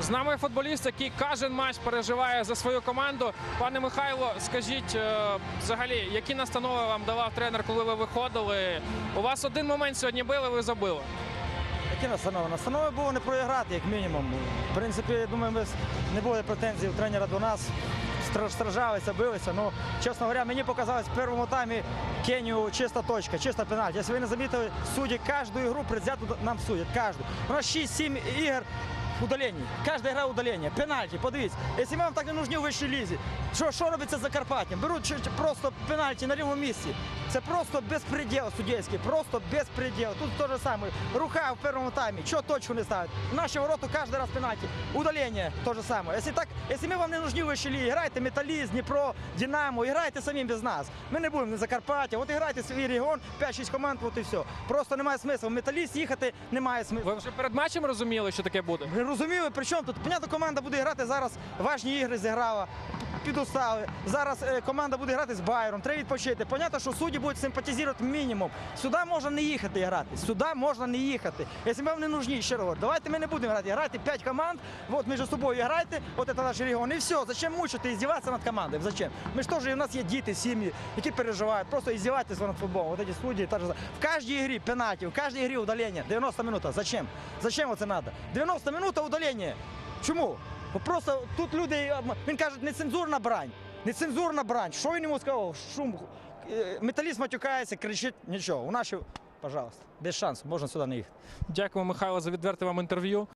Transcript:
З нами футболіст, який кожен матч переживає за свою команду. Пане Михайло, скажіть е, взагалі, які настанови вам давав тренер, коли ви виходили? У вас один момент сьогодні били, ви забили. Які настанови? Настанови було не проіграти, як мінімум. В принципі, я думаю, ми не було претензій у тренера до нас. Стражалися, билися. Ну, чесно говоря, мені показалось в першому таймі Кенію чиста точка, чиста пенальті. Якщо ви не замітили, судді кожну ігру предвзято нам судять. Кожну. У нас 6-7 ігор удалений. Кожна гра удалення. Пенальті, подивіться. Якщо вам так не нужні у вищій лізі, що, що робиться за Карпаттям? Беруть просто пенальті на рівному місці. Це просто безпреділ суддівський, просто безпреділ. Тут те ж саме. Рука в першому таймі. що точку не ставить? Наші ворота кожен раз пенальті. Удалення те ж саме. Якщо так, якщо ми вам не нужні у вищій грайте Металіст, Дніпро, Динамо, грайте самим без нас. Ми не будемо на Закарпаття. От грайте свій регіон, 5-6 команд, от і все. Просто немає смислу. В Металіст їхати немає смислу. Ви вже перед матчем розуміли, що таке буде? Ви розуміли, при чому тут? Понятно, команда буде грати зараз важні ігри зіграла, підустави. Зараз е, команда буде грати з Байером, треба відпочити. Понятно, що судді будуть симпатизувати мінімум. Сюди можна не їхати грати. Сюди можна не їхати. Якщо вам не нужні, ще раз давайте ми не будемо грати. Грайте 5 команд, от між собою грайте, от це наш регіон. І все. Зачем мучити здіватися над командою? Зачем? Ми ж теж, у нас є діти, сім'ї, які переживають. Просто іздіватися над футболом. Вот эти судді, та ж в кожній грі пенальті, в кожній грі удалення. 90 минут. Зачем? Зачем це треба? 90 минут удалення. Чому? Просто тут люди, він каже, нецензурна брань. Нецензурна брань. Що він йому сказав? Шум. Е, Металіст матюкається, кричить, нічого. У нас пожалуйста, без шансу, можна сюди не їхати. Дякую, Михайло, за відверте вам інтерв'ю.